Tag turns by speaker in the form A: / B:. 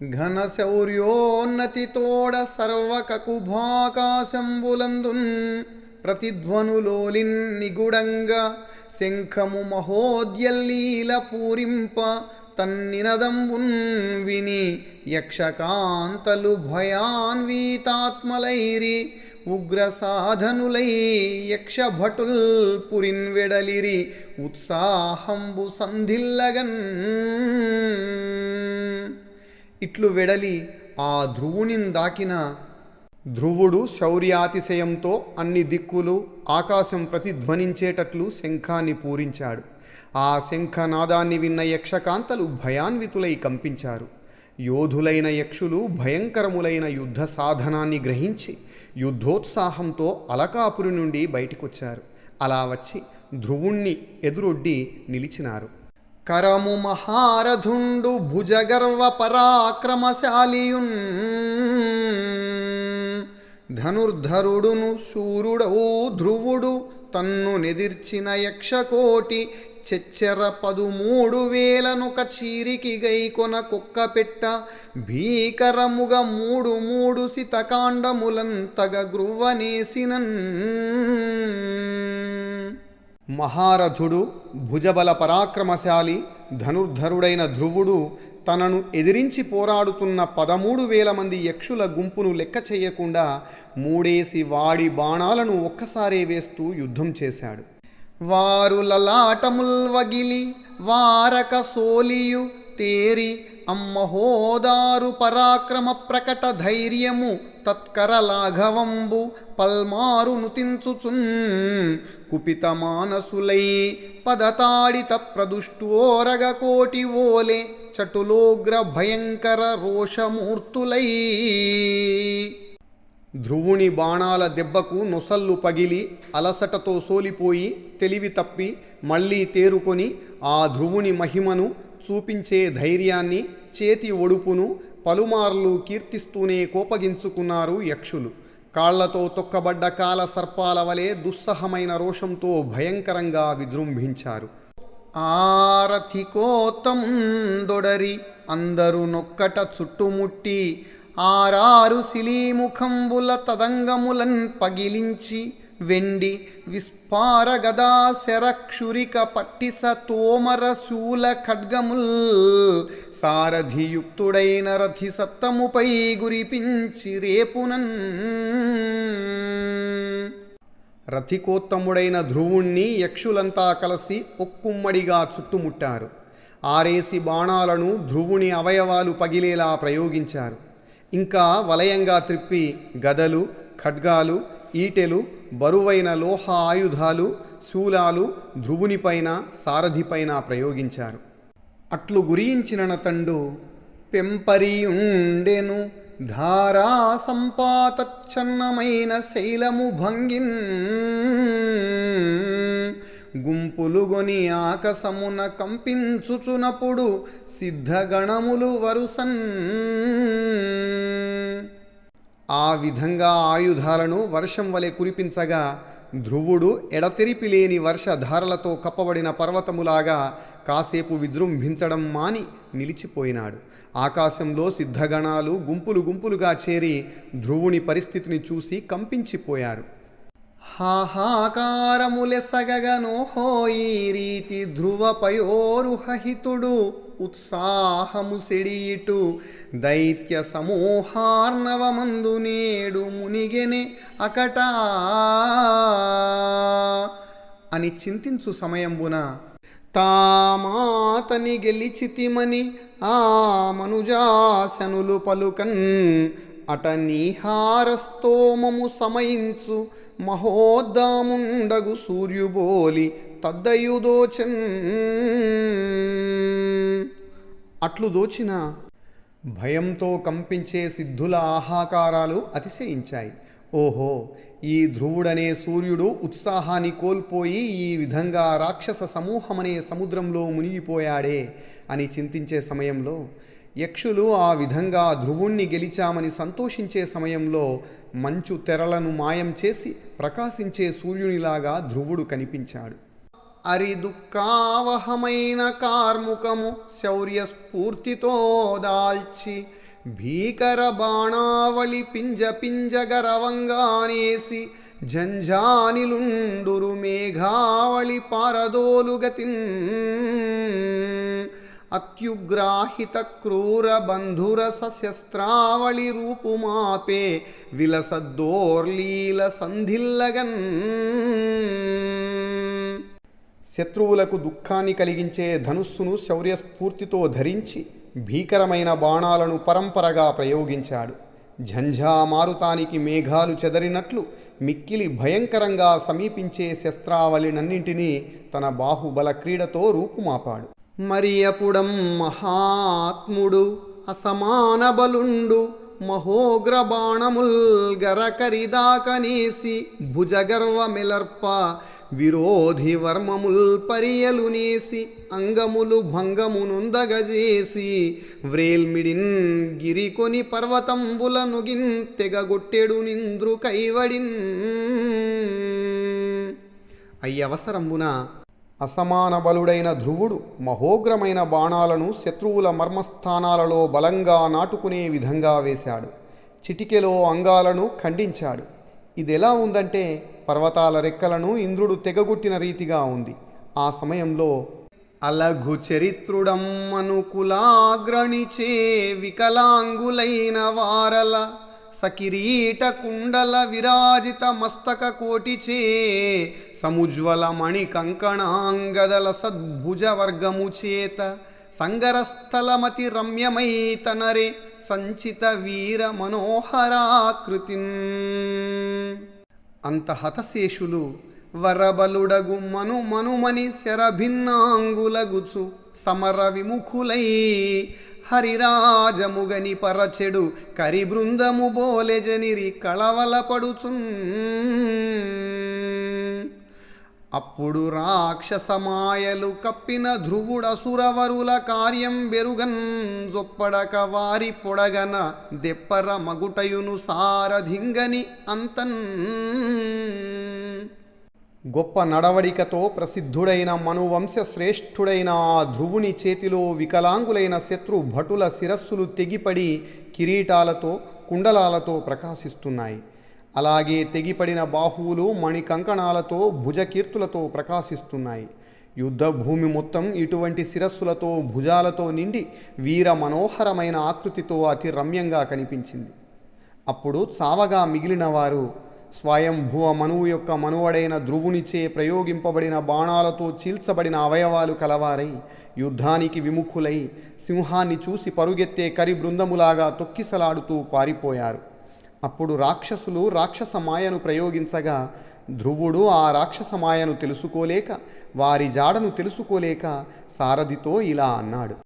A: ఘన శౌర్యోన్నతితోడ సర్వకకుభాకాశంబులందున్ ప్రతిధ్వనులోలిన్ నిగుడంగా శంఖము మహోద్యల్లీల పూరింప తన్నినదంబున్ విని యక్షకాంతలు భయాన్వీతాత్మలైరి ఉగ్ర సాధనులై యక్షభటుల్ పురిన్వెడలిరి ఉత్సాహంబు సంధిల్లగన్ ఇట్లు వెడలి ఆ ధ్రువునిన్ దాకిన ధ్రువుడు శౌర్యాతిశయంతో అన్ని దిక్కులు ఆకాశం ప్రతిధ్వనించేటట్లు శంఖాన్ని పూరించాడు. ఆ శంఖనాదాన్ని విన్న యక్షకాంతలు భయాన్వితులై కంపించారు. యోధులైన యక్షులు భయంకరములైన యుద్ధ సాధనాన్ని గ్రహించి యుద్ధోత్సాహంతో అలకాపురి నుండి బయటికొచ్చారు. అలా వచ్చి ధ్రువుణ్ణి ఎదురొడ్డి నిలిచినారు. కరము మహారథుండు భుజగర్వ పరాక్రమశాలియున్. ధనుర్ధరుడును శూరుడవు ధ్రువుడు తన్ను నెదిర్చిన యక్షకోటి చెచ్చెర పదుమూడు వేలనుక చీరికి గైకొన కుక్క పెట్ట భీకరముగ మూడు మూడు సితకాండములంతగ గ్రువ్వనేసినన్ మహారథుడు భుజబల పరాక్రమశాలి ధనుర్ధరుడైన ధ్రువుడు తనను ఎదిరించి పోరాడుతున్న పదమూడు వేల మంది యక్షుల గుంపును లెక్క చేయకుండా మూడేసి వాడి బాణాలను ఒక్కసారే వేస్తూ యుద్ధం చేశాడు. వారు లలాటముల్ వగిలి వారక సోలియు తేరి అమ్మహోదారు పరాక్రమ ప్రకట ధైర్యము తత్కర లాఘవంబు పల్మారు నుతించుచున్ కుపిత మానసులై పదతాడిత ప్రదుష్టోరగ కోటి ఓలే చటులోగ్ర భయంకర రోషమూర్తులై. ధ్రువుని బాణాల దెబ్బకు నొసళ్ళు పగిలి అలసటతో సోలిపోయి తెలివి తప్పి మళ్ళీ తేరుకొని ఆ ధ్రువుని మహిమను చూపించే ధైర్యాన్ని చేతి ఒడుపును పలుమార్లు కీర్తిస్తూనే కోపగించుకున్నారు యక్షులు. కాళ్ళతో తొక్కబడ్డ కాల సర్పాల వలె దుస్సహమైన రోషంతో భయంకరంగా విజృంభించారు. ఆరథికోతం దొడరి అందరు నొక్కట చుట్టుముట్టి ఆరారు శిలీముఖంబుల తదంగములన్ పగిలించి వెండి విస్పార పారగదా శరక్షురిక పట్టిస తోమర శూల ఖడ్గముల్ సారథియుక్తుడైన రథి సత్తముపై గురిపించి రేపునన్. రథికోత్తముడైన ధ్రువుణ్ణి యక్షులంతా కలిసి ఒక్కుమ్మడిగా చుట్టుముట్టారు. ఆరేసి బాణాలను ధ్రువుని అవయవాలు పగిలేలా ప్రయోగించారు. ఇంకా వలయంగా త్రిప్పి గదలు ఖడ్గాలు ఈటెలు బరువైన లోహ ఆయుధాలు శూలాలు ధ్రువునిపైన సారథిపైన ప్రయోగించారు. అట్లు గురించిన తండు పెంపరియుండెను ధారా సంపాతచ్చన్నమైన శైలము భంగిన్. గుంపులుగొని ఆకసమున కంపించుచునప్పుడు సిద్ధగణములు వరుసన్. ఆ విధంగా ఆయుధాలను వర్షం వలె కురిపించగా ధ్రువుడు ఎడతెరిపి లేని వర్షధారలతో కప్పబడిన పర్వతములాగా కాసేపు విజృంభించడం మాని నిలిచిపోయినాడు. ఆకాశంలో సిద్ధగణాలు గుంపులు గుంపులుగా చేరి ధ్రువుని పరిస్థితిని చూసి కంపించిపోయారు. హాహాకారములెసగగనోహో ఈ రీతి ధ్రువపయోరుహహితుడు ఉత్సాహము సెడియిటు దైత్య సమూహార్ణవమందు నేడు మునిగెనే అకటా. అని చింతించు సమయంబున తామాతని గెలిచితిమని ఆ మనుజాశనులు పలుకన్ అట నీహారస్తోమము సమయించు మహోద్దాముండగు సూర్యుబోలి తద్దయుదోచన్ అట్లు దోచిన భయంతో కంపించే సిద్ధుల ఆహాకారాలు అతిశయించాయి. ఓహో ఈ ధ్రువుడనే సూర్యుడు ఉత్సాహాన్ని కోల్పోయి ఈ విధంగా రాక్షస సమూహమనే సముద్రంలో మునిగిపోయాడే అని చింతించే సమయంలో యక్షులు ఆ విధంగా ధ్రువుణ్ణి గెలిచామని సంతోషించే సమయంలో మంచు తెరలను మాయం చేసి ప్రకాశించే సూర్యునిలాగా ధ్రువుడు కనిపించాడు. అరిదుఃఖావహమైన కార్ముకము శౌర్య స్ఫూర్తితో దాల్చి భీకర బాణావళి పింజ పింజగరవంగానేసి జంఝానిలుండురు మేఘావళి పారదోలుగతిన్ అత్యుగ్రాహిత క్రూర బంధుర సశస్త్రావళి రూపుమాపే విలసద్దోర్లీల సంధిల్లగన్ శత్రువులకు దుఃఖాన్ని కలిగించే ధనుస్సును శౌర్యస్ఫూర్తితో ధరించి భీకరమైన బాణాలను పరంపరగా ప్రయోగించాడు. మారుతానికి మేఘాలు చెదరినట్లు మిక్కిలి భయంకరంగా సమీపించే శస్త్రావళినన్నింటినీ తన బాహుబల క్రీడతో రూపుమాపాడు. మరియపుడం మహాత్ముడు అసమాన బలుండు మహోగ్ర బాణముల్ గరకరిదాకనేసి భుజగర్వమిలర్ప విరోధి వర్మముల్ పరియలునేసి అంగములు భంగమునుందగజేసి వ్రేల్మిడిన్ గిరికొని పర్వతంబుల నుగిన్ తెగగొట్టెడు నింద్రు కైవడిన్ అయ్యవసరంబున అసమాన బలుడైన ధ్రువుడు మహోగ్రమైన బాణాలను శత్రువుల మర్మస్థానాలలో బలంగా నాటుకునే విధంగా వేశాడు. చిటికెలో అంగాలను ఖండించాడు. ఇదెలా ఉందంటే పర్వతాల రెక్కలను ఇంద్రుడు తెగగొట్టిన రీతిగా ఉంది. ఆ సమయంలో అలఘు చరిత్రుడమ్మనుకులాగ్రణిచే వికలాంగులైన వారల సకిరీట కుండల విరాజిత మస్తక కోటిచే సముజ్వల మణి కంకణాంగదల సద్భుజవర్గము చేత సంగరస్థలమతి రమ్యమై తనరే సంచిత వీర మనోహరాకృతిన్ అంత హతశేషులు వరబలుడగు మను మనుమని శరభిన్నాంగులగుచు సమర విముఖులై హరిరాజముగని పరచెడు కరి బృందము బోలెజనిరి కళవలపడుచున్ అప్పుడు రాక్షసమాయలు కప్పిన ధ్రువుడసురవరుల కార్యం బెరుగన్ జొప్పడక వారి పొడగన దెప్పర మగుటయును సారధింగని అంతన్. గొప్ప నడవడికతో ప్రసిద్ధుడైన మనువంశ శ్రేష్ఠుడైన ఆ ధ్రువుని చేతిలో వికలాంగులైన శత్రు భటుల శిరస్సులు తెగిపడి కిరీటాలతో కుండలాలతో ప్రకాశిస్తున్నాయి. అలాగే తెగిపడిన బాహువులు మణికంకణాలతో భుజకీర్తులతో ప్రకాశిస్తున్నాయి. యుద్ధ భూమి మొత్తం ఇటువంటి శిరస్సులతో భుజాలతో నిండి వీర మనోహరమైన ఆకృతితో అతి రమ్యంగా కనిపించింది. అప్పుడు చావగా మిగిలిన వారు స్వయంభువ మనువు యొక్క మనువడైన ధ్రువునిచే ప్రయోగింపబడిన బాణాలతో చీల్చబడిన అవయవాలు కలవారై యుద్ధానికి విముఖులై సింహాన్ని చూసి పరుగెత్తే కరి బృందములాగా తొక్కిసలాడుతూ పారిపోయారు. అప్పుడు రాక్షసులు రాక్షస మాయను ప్రయోగించగా ధ్రువుడు ఆ రాక్షస మాయను తెలుసుకోలేక వారి జాడను తెలుసుకోలేక సారథితో ఇలా అన్నాడు.